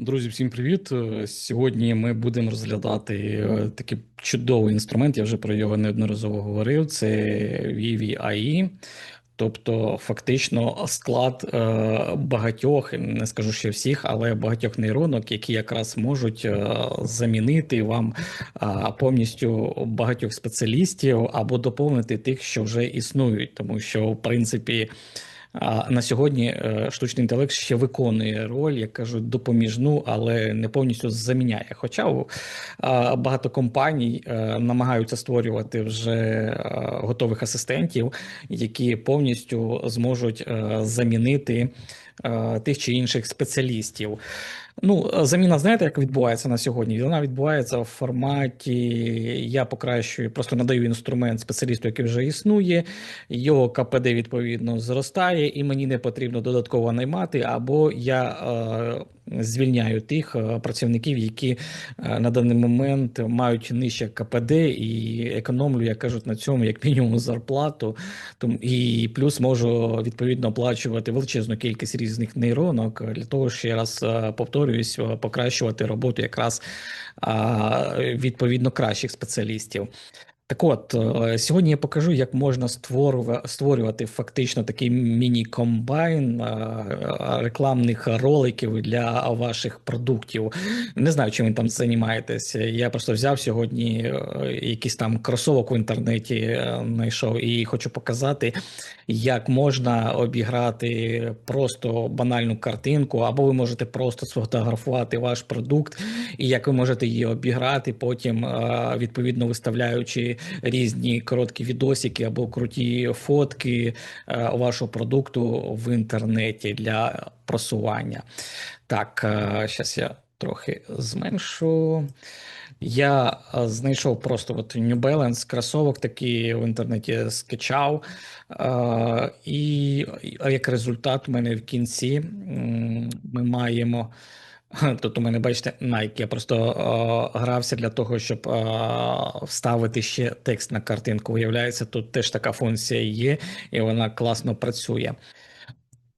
Друзі, всім привіт! Е, Сьогодні ми будемо розглядати е, такий чудовий інструмент. Я вже про його неодноразово говорив. Це Vivi AI. Тобто, фактично, склад е, багатьох, не скажу ще всіх, але багатьох нейронок, які якраз можуть замінити вам повністю багатьох спеціалістів або доповнити тих, що вже існують, тому що в принципі. А на сьогодні е, штучний інтелект ще виконує роль, як кажуть, допоміжну, але не повністю заміняє. Хоча е, багато компаній е, намагаються створювати вже готових асистентів, які повністю зможуть замінити тих чи інших спеціалістів. Ну, заміна, знаєте, як відбувається на сьогодні? Вона відбувається в форматі. Я покращую, просто надаю інструмент спеціалісту, який вже існує, його КПД відповідно зростає, і мені не потрібно додатково наймати, або я е, звільняю тих е, працівників, які е, на даний момент мають нижче КПД і економлю, як кажуть, на цьому як мінімум зарплату. Тому і плюс можу відповідно оплачувати величезну кількість різних нейронок для того, ще раз е, повторююсь, покращувати роботу якраз відповідно кращих спеціалістів. Так от, е, сьогодні я покажу, як можна створювати фактично такий міні-комбайн е, рекламних роликів для ваших продуктів. Не знаю, чим ви там займаєтесь. Я просто взяв сьогодні е, якийсь там кросовок в інтернеті, знайшов і хочу показати, як можна обіграти просто банальну картинку, або ви можете просто сфотографувати ваш продукт, і як ви можете її обіграти, потім відповідно виставляючи різні короткі відосики або круті фотки е, вашого продукту в інтернеті для просування. Так, зараз е, я трохи зменшу. Я е, знайшов просто от New Balance кросовок такий в інтернеті скачав, і як результат, у мене в кінці ми маємо. Тут у мене, бачите, Nike. Я просто о, грався для того, щоб о, вставити ще текст на картинку. Виявляється, тут теж така функція є, і вона класно працює.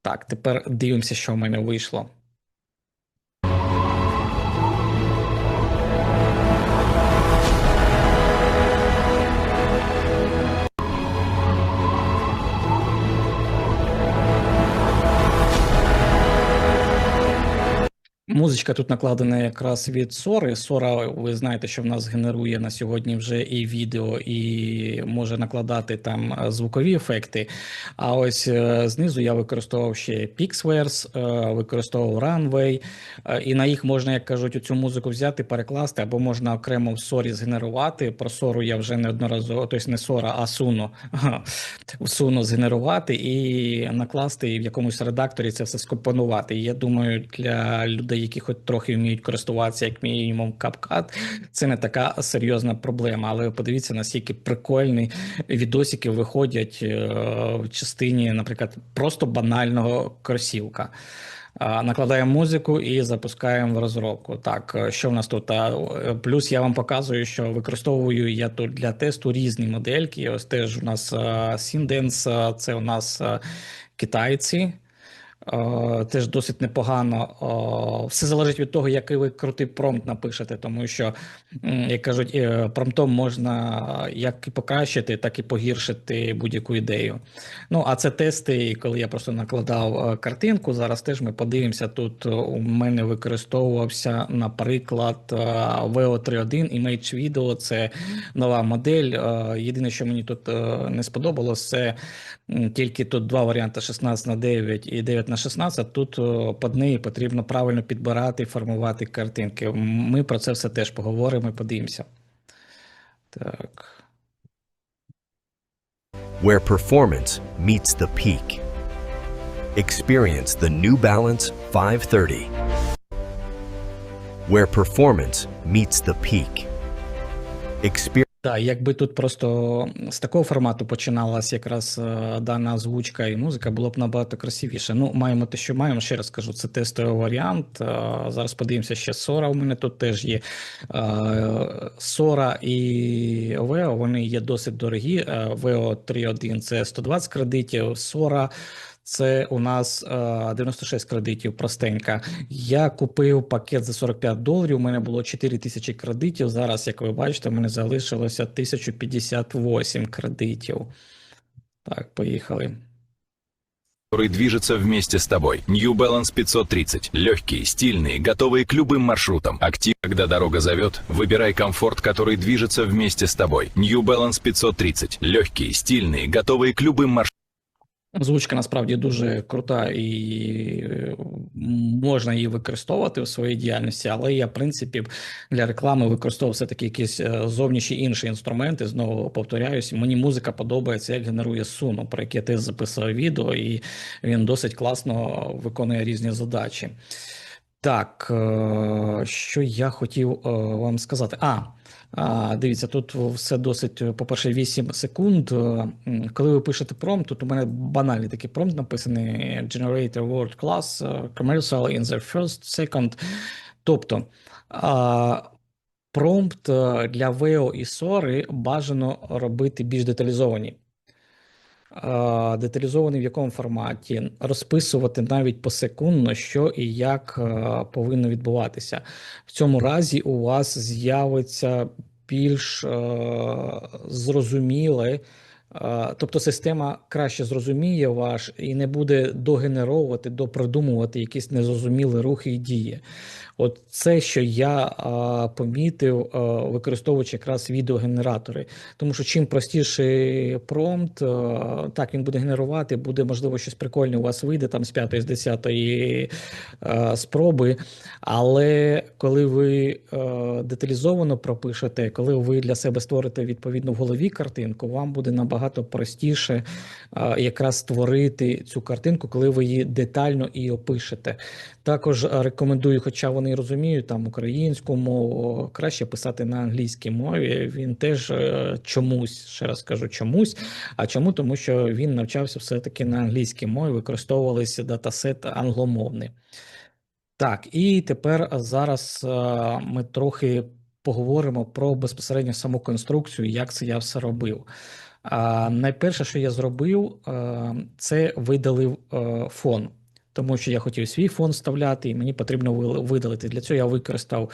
Так, тепер дивимося, що в мене вийшло. Музичка тут накладена якраз від Сори. Сора, ви знаєте, що в нас генерує на сьогодні вже і відео, і може накладати там е, звукові ефекти. А ось е, знизу я використовував ще Pixverse, е, використовував Runway, і на їх можна, як кажуть, цю музику взяти, перекласти, або можна окремо в Сорі згенерувати. Про Сору я вже неодноразово, тобто не Сора, а Суно Суно згенерувати і накласти і в якомусь редакторі це все скомпонувати. Я думаю, для людей які хоч трохи вміють користуватися, як мінімум, CapCut, це не така серйозна проблема. Але подивіться, наскільки прикольні відосики виходять е, в частині, наприклад, просто банального кросівка. Накладаємо музику і запускаємо в розробку. Так, е, що в нас тут? Плюс я вам показую, що використовую я тут для тесту різні модельки. Ось теж у нас Sindens, це у нас китайці. Е, теж досить непогано. Все залежить від того, який ви крутий промпт напишете, тому що, як кажуть, е, промптом можна як і покращити, так і погіршити будь-яку ідею. Ну, а це тести, коли я просто накладав е, картинку. Зараз теж ми подивимося. Тут у мене використовувався, наприклад, VO31 Image Video, це нова модель. Єдине, що мені тут не сподобалось, це тільки тут два варіанти: 16 на 9 і 9 на 16. Тут під неї потрібно правильно підбирати і формувати картинки. Ми про це все теж поговоримо і подивимося. Так. Where performance meets the peak. Experience the New Balance 530. Where performance meets the peak. Experience Так, якби тут просто з такого формату починалась якраз е, дана озвучка і музика, було б набагато красивіше. Ну, маємо те, що маємо. Ще раз скажу, це тестовий варіант. Е, зараз подивимося, ще Сора. У мене тут теж є е, Сора і Вео. Вони є досить дорогі. Вео 3.1 це 120 кредитів, Сора Це у нас е, 96 кредитів простенька. Я купив пакет за 45 доларів. У мене було 4 тисячі кредитів. Зараз, як ви бачите, в мене залишилося 1058 кредитів. Так, поїхали. который движется вместе с тобой. New Balance 530. Легкие, стильные, готовые к любым маршрутам. Актив, когда дорога зовет, выбирай комфорт, который движется вместе с тобой. New Balance 530. Легкие, стильные, готовые к любым маршрутам. Озвучка насправді дуже крута і е, можна її використовувати в своїй діяльності, але я, в принципі, для реклами використовував все-таки якісь е, зовнішні інші інструменти. Знову повторяюсь, мені музика подобається, як генерує суну, про яке ти записав відео, і він досить класно виконує різні задачі. Так, е, що я хотів вам сказати? А, а, дивіться, тут все досить, е, по-перше, 8 секунд. Е, Коли ви пишете промпт, тут у мене банальний такий промпт написаний Generator World Class е, Commercial in the first second. Тобто, а, промпт для VEO і SORI бажано робити більш деталізовані. А, Деталізований в якому форматі, розписувати навіть посекундно, що і як е, повинно відбуватися. В цьому разі у вас з'явиться більш е, зрозуміле, е, тобто система краще зрозуміє ваш і не буде догенеровувати, допродумувати якісь незрозумілі рухи і дії. От це, що я а, помітив, а, використовуючи якраз відеогенератори. Тому що чим простіший промпт, а, так він буде генерувати, буде можливо щось прикольне у вас вийде там з п'ятої, з десятої спроби. Але коли ви а, деталізовано пропишете, коли ви для себе створите відповідно в голові картинку, вам буде набагато простіше а, якраз створити цю картинку, коли ви її детально і опишете. Також рекомендую, хоча вони розуміють там українську мову, краще писати на англійській мові. Він теж е, чомусь, ще раз кажу, чомусь. А чому? Тому що він навчався все-таки на англійській мові, використовувалися датасет англомовний. Так, і тепер зараз ми трохи поговоримо про безпосередньо саму конструкцію, як це я все робив. А, найперше, що я зробив, це видалив фон, тому що я хотів свій фон вставляти, і мені потрібно видалити. Для цього я використав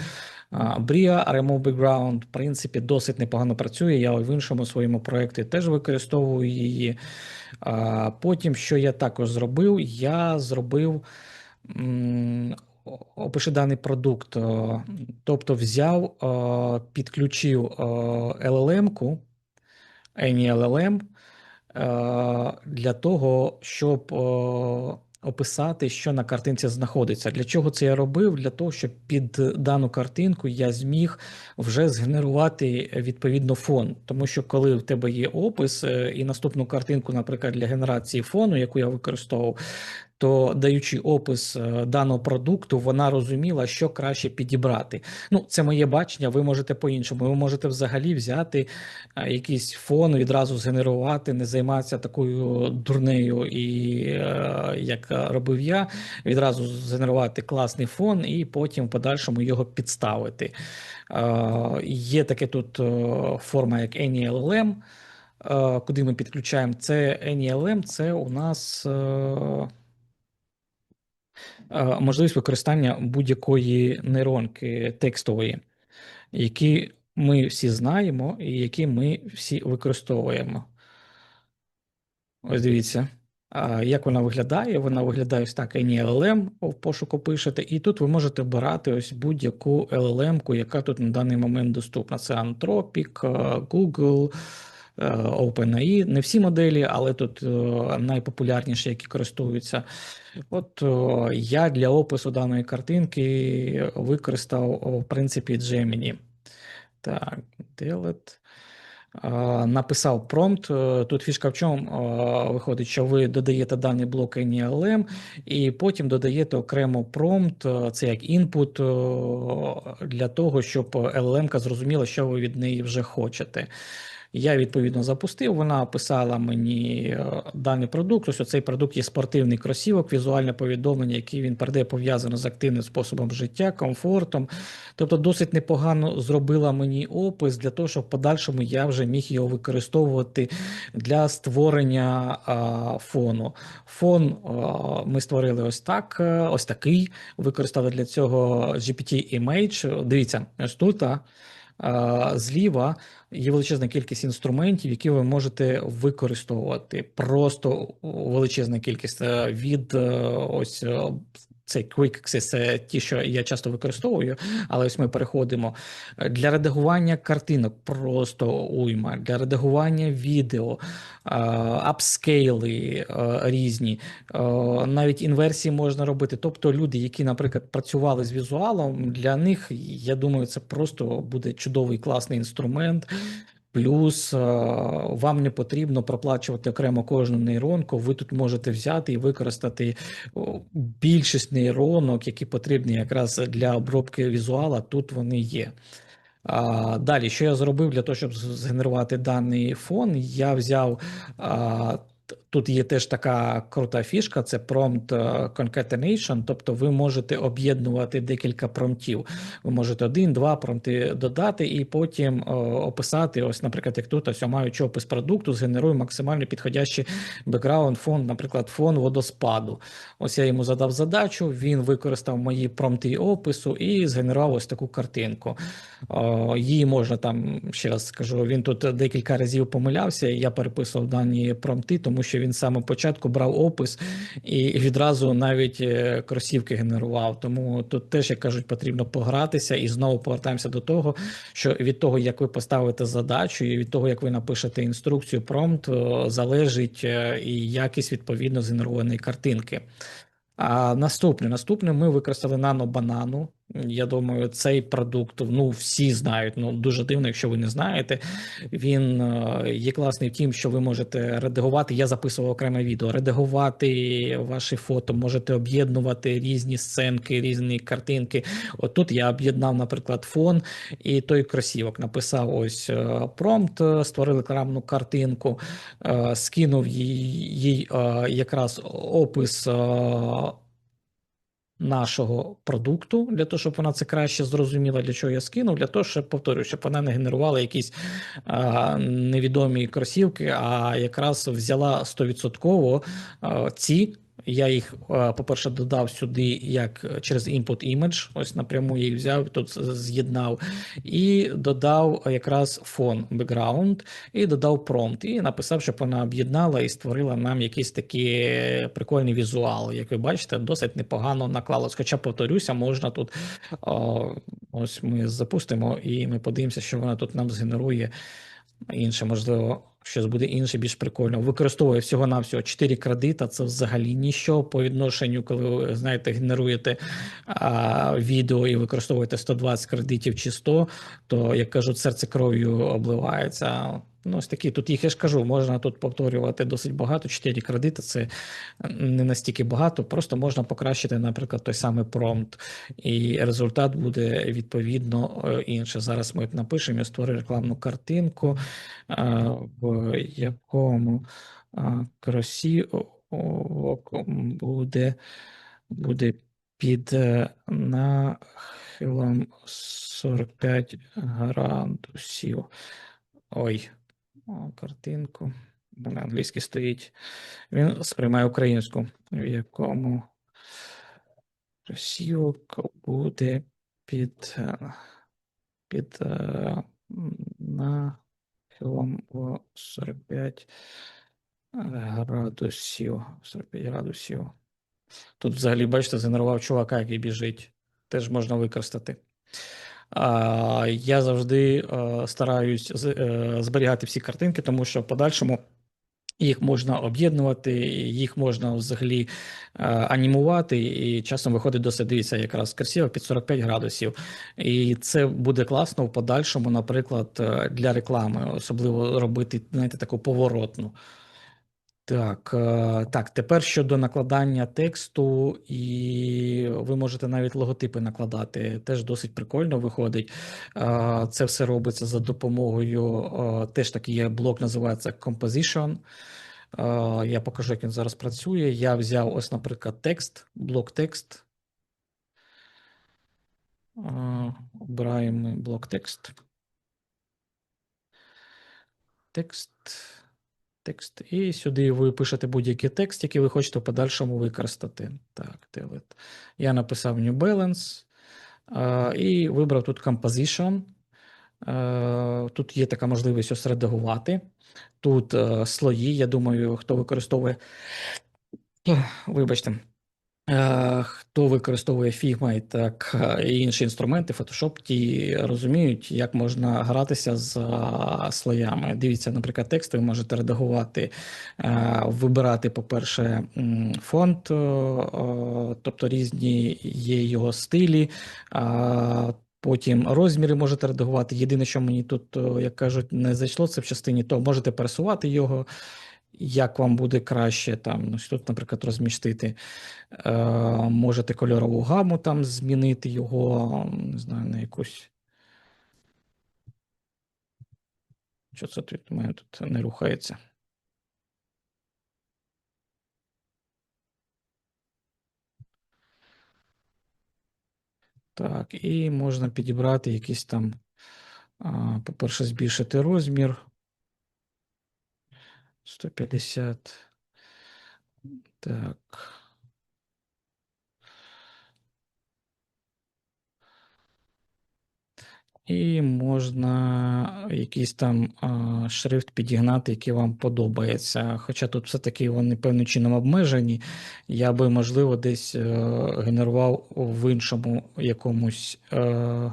Bria Remove Background. В принципі, досить непогано працює. Я в іншому своєму проєкті теж використовую її. Потім, що я також зробив, я зробив. Опиши даний продукт, е, тобто взяв, е, підключив е, LLM-ку, Any LLM, для того, щоб описати, що на картинці знаходиться. Для чого це я робив? Для того, щоб під дану картинку я зміг вже згенерувати відповідно фон. Тому що коли в тебе є опис е, і наступну картинку, наприклад, для генерації фону, яку я використовував, то даючи опис е, даного продукту, вона розуміла, що краще підібрати. Ну, це моє бачення. Ви можете по-іншому. Ви можете взагалі взяти е, якийсь фон, відразу згенерувати, не займатися такою дурнею, і е, як робив я, відразу згенерувати класний фон і потім в подальшому його підставити. Є таке тут форма, як AnyLLM, е, куди ми підключаємо. Це AnyLM, це у нас. Можливість використання будь-якої нейронки текстової, які ми всі знаємо і які ми всі використовуємо. Ось дивіться. Як вона виглядає? Вона виглядає ось так: LLM в пошуку пишете, і тут ви можете обирати ось будь-яку LLM-ку, яка тут на даний момент доступна. Це Anthropic, Google, OpenAI. Не всі моделі, але тут е, найпопулярніші, які користуються. От я для опису даної картинки використав, в принципі, Gemini. Так, delete. Написав промпт. Е, Тут фішка в чому виходить, що ви додаєте даний блок NLM, і потім додаєте окремо промпт, е, це як інпут е, для того, щоб LLM зрозуміла, що ви від неї вже хочете. Я відповідно запустив. Вона описала мені е, даний продукт. Ось цей продукт є спортивний кросівок, візуальне повідомлення, яке він передає пов'язано з активним способом життя, комфортом. Тобто, досить непогано зробила мені опис для того, щоб в подальшому я вже міг його використовувати для створення а, фону. Фон а, ми створили ось так, е, ось такий. Використали для цього GPT Image. Дивіться, ось тут. а, Зліва є величезна кількість інструментів, які ви можете використовувати. Просто величезна кількість е, від е, ось е, цей Quick Access, це ті, що я часто використовую, але ось ми переходимо для редагування картинок. Просто уйма для редагування відео, апскейли різні, навіть інверсії можна робити. Тобто люди, які, наприклад, працювали з візуалом, для них я думаю, це просто буде чудовий класний інструмент. Плюс е, вам не потрібно проплачувати окремо кожну нейронку. Ви тут можете взяти і використати більшість нейронок, які потрібні якраз для обробки візуала. Тут вони є. Далі, що я зробив для того, щоб згенерувати даний фон? Я взяв. Тут є теж така крута фішка, це prompt е, concatenation, тобто ви можете об'єднувати декілька промптів. Ви можете один, два промпти додати і потім е, описати. Ось, наприклад, як тут, ось я маючи опис продукту, згенерую максимально підходящий бекграунд фон, наприклад, фон водоспаду. Ось я йому задав задачу, він використав мої промпти опису і згенерував ось таку картинку. О, Її можна там, ще раз скажу, він тут декілька разів помилявся, я переписував дані промпти, тому що він з початку брав опис і відразу навіть е, кросівки генерував. Тому тут теж, як кажуть, потрібно погратися і знову повертаємося до того, що від того, як ви поставите задачу, і від того, як ви напишете інструкцію, промпт, е, залежить е, і якість відповідно згенерованої картинки. А наступне, наступне ми використали нано-банану. Я думаю, цей продукт ну всі знають. Ну дуже дивно, якщо ви не знаєте. Він е, є класний в тім, що ви можете редагувати. Я записував окреме відео, редагувати ваші фото, можете об'єднувати різні сценки, різні картинки. От тут я об'єднав, наприклад, фон і той кросівок. Написав ось е, промпт, е, створив рекламну картинку, скинув їй, якраз опис. Нашого продукту для того, щоб вона це краще зрозуміла, для чого я скинув, для того, щоб повторюю, щоб вона не генерувала якісь а, невідомі кросівки, а якраз взяла 100% ці. Я їх, по-перше, додав сюди як через input image, ось напряму я їх взяв, тут з'єднав, і додав якраз фон background, і додав промпт, і написав, щоб вона об'єднала і створила нам якийсь такий прикольний візуал. Як ви бачите, досить непогано наклалось. Хоча, повторюся, можна тут ось ми запустимо і ми подивимося, що вона тут нам згенерує інше, можливо, щось буде інше, більш прикольно. Використовує всього-навсього 4 кредита. Це взагалі ніщо по відношенню, коли ви знаєте, генеруєте а, відео і використовуєте 120 кредитів чи 100, то як кажуть, серце кров'ю обливається. Ну, ось такі, тут їх я ж кажу, можна тут повторювати досить багато. 4 кредити це не настільки багато, просто можна покращити, наприклад, той самий промпт, і результат буде відповідно е, інше. Зараз ми напишемо, я створю рекламну картинку, е, в якому е, кросівок буде, буде під нахилом 45 градусів. Ой, картинку. На англійській стоїть. Він сприймає українську, в якому кросівок буде під, е, під е, нахилом в 45 градусів. 45 градусів. Тут взагалі, бачите, згенерував чувака, який біжить. Теж можна використати. Я завжди е, стараюсь е, зберігати всі картинки, тому що в подальшому їх можна об'єднувати, їх можна взагалі е, анімувати, і часом виходить досить дивіться, якраз красиво під 45 градусів. І це буде класно в подальшому, наприклад, для реклами, особливо робити, знаєте, таку поворотну. Так, е, так, тепер щодо накладання тексту, і ви можете навіть логотипи накладати. Теж досить прикольно виходить. Е, Це все робиться за допомогою. е, Теж такий є блок, називається Composition. Я покажу, як він зараз працює. Я взяв ось, наприклад, текст, блок текст. Обираємо блок текст. Текст. Текст. І сюди ви пишете будь-який текст, який ви хочете в подальшому використати. Так, де? Я написав New Balance і вибрав тут Composition. Тут є така можливість ось редагувати. Тут е, слої. Я думаю, хто використовує. Вибачте. Е, Хто використовує Figma і так е, і інші інструменти, Photoshop, ті розуміють, як можна гратися з е, слоями. Дивіться, наприклад, тексти ви можете редагувати, вибирати, по-перше, фонд, тобто різні є його стилі. Потім розміри можете редагувати. Єдине, що мені тут, як кажуть, не зайшло, це в частині то можете пересувати його, як вам буде краще. Там, ну, тут, наприклад, розмістити. Е, можете кольорову гаму там змінити його, не знаю, на якусь. Що це тут у мене тут не рухається? Так, і можна підібрати якийсь там, по-перше, збільшити розмір. 150. Так. І можна якийсь там а, шрифт підігнати, який вам подобається. Хоча тут все-таки вони певним чином обмежені. Я би, можливо, десь е, генерував в іншому якомусь е,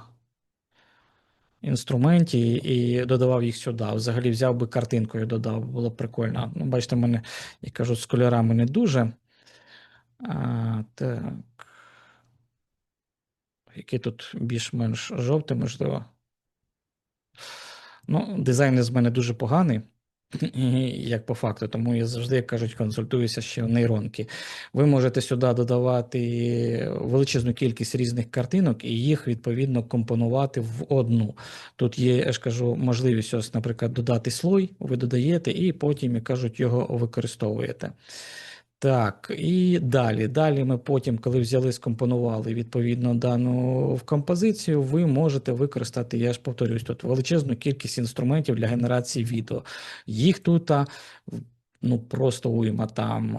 інструменті і додавав їх сюди. Взагалі взяв би картинкою, додав, було б прикольно. Ну, бачите, мене, я кажу, з кольорами не дуже. А, так. Який тут більш-менш жовтий, можливо. Ну, дизайн з мене дуже поганий, як по факту, тому я завжди, як кажуть, консультуюся ще в нейронки. Ви можете сюди додавати величезну кількість різних картинок і їх відповідно компонувати в одну. Тут є, я ж кажу, можливість, ось, наприклад, додати слой, ви додаєте, і потім, як кажуть, його використовуєте. Так, і далі. Далі ми потім, коли взяли, скомпонували відповідно дану в композицію, ви можете використати, я ж повторюсь, тут величезну кількість інструментів для генерації відео. Їх тут ну просто уйма там.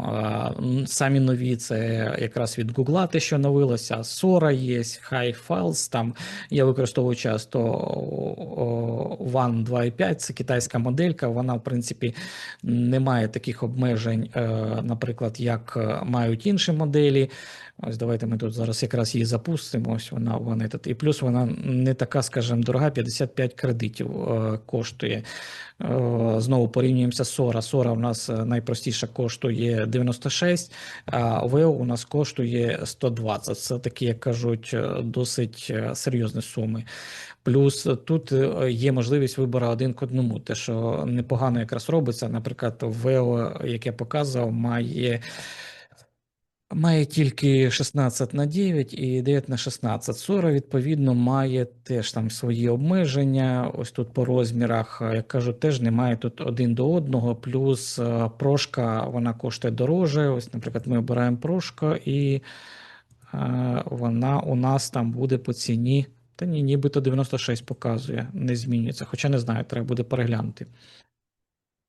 Самі нові це якраз від Гугла те, що новилося. Sora є, High Files, там я використовую часто One 2.5, це китайська моделька. Вона, в принципі, не має таких обмежень, е, наприклад, як е, мають інші моделі. Ось давайте ми тут зараз якраз її запустимо. Ось вона, вона. І плюс вона не така, скажімо, дорога, 55 кредитів е, коштує. Е, Знову порівнюємося з Sora. Sora у нас е, найпростіша коштує 96, а VEO у нас коштує 120. Це такі, як кажуть, досить серйозні суми. Плюс тут є можливість вибору один к одному. Те, що непогано якраз робиться. Наприклад, VEO, як я показував, має. Має тільки 16 на 9 і 9 на 16. Sora, відповідно, має теж там свої обмеження. Ось тут по розмірах, е, як кажу, теж немає тут один до одного. Плюс е, прошка вона коштує дороже. Ось, наприклад, ми обираємо прошка, і е, вона у нас там буде по ціні. Та ні, нібито 96 показує, не змінюється. Хоча не знаю, треба буде переглянути.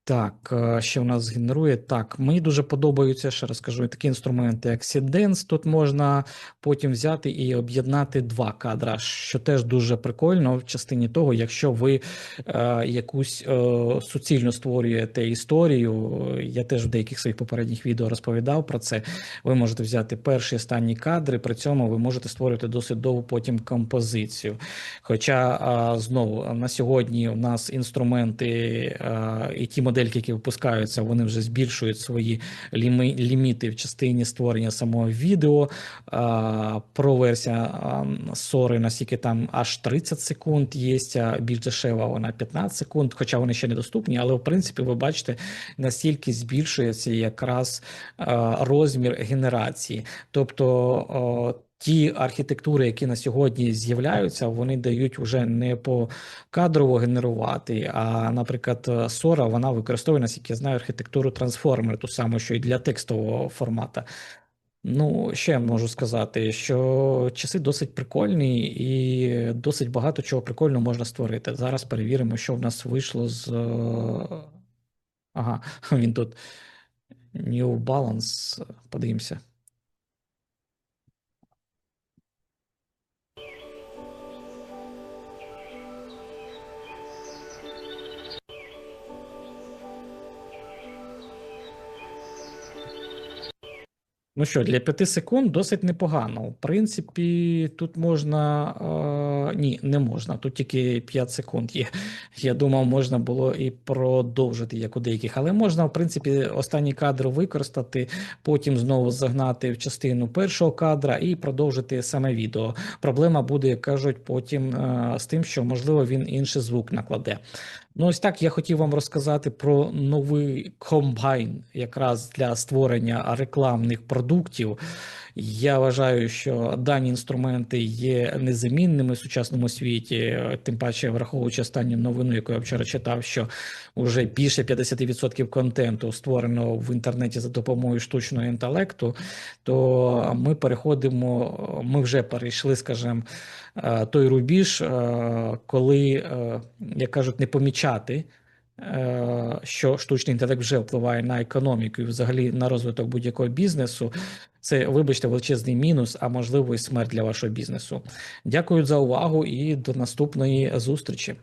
Так, е, що в нас генерує? Так, мені дуже подобаються, ще раз кажу, такі інструменти, як Seedance. Тут можна потім взяти і об'єднати два кадра, що теж дуже прикольно в частині того, якщо ви е, якусь е, суцільно створюєте історію. Я теж в деяких своїх попередніх відео розповідав про це. Ви можете взяти перші останні кадри, при цьому ви можете створювати досить довгу потім композицію. Хоча а, знову на сьогодні у нас інструменти а, і ті моделі, модельки, які випускаються, вони вже збільшують свої ліміти в частині створення самого відео. Про версія Sori, наскільки там аж 30 секунд є, більш дешева вона 15 секунд, хоча вони ще недоступні, але в принципі ви бачите, настільки збільшується якраз розмір генерації. Тобто ті архітектури, які на сьогодні з'являються, вони дають вже не по кадрово генерувати. А, наприклад, Sora, вона використовує, наскільки я знаю, архітектуру трансформер, ту саму, що і для текстового формату. Ну, ще можу сказати, що часи досить прикольні і досить багато чого прикольного можна створити. Зараз перевіримо, що в нас вийшло з. Ага, він тут New Balance. Подивимося. Ну що, для 5 секунд досить непогано. В принципі, тут можна. Е, ні, не можна. Тут тільки 5 секунд є. Я думав, можна було і продовжити, як у деяких, але можна, в принципі, останній кадр використати, потім знову загнати в частину першого кадра і продовжити саме відео. Проблема буде, як кажуть, потім е, з тим, що можливо він інший звук накладе. Ну, ось так я хотів вам розказати про новий комбайн, якраз для створення рекламних продуктів. Я вважаю, що дані інструменти є незамінними в сучасному світі, тим паче, враховуючи останню новину, яку я вчора читав, що вже більше 50% контенту створено в інтернеті за допомогою штучного інтелекту, то ми переходимо, ми вже перейшли, скажімо, той рубіж, е, коли, е, як кажуть, не помічати. е, Що штучний інтелект вже впливає на економіку і взагалі на розвиток будь-якого бізнесу, це, вибачте, величезний мінус, а можливо і смерть для вашого бізнесу. Дякую за увагу і до наступної зустрічі.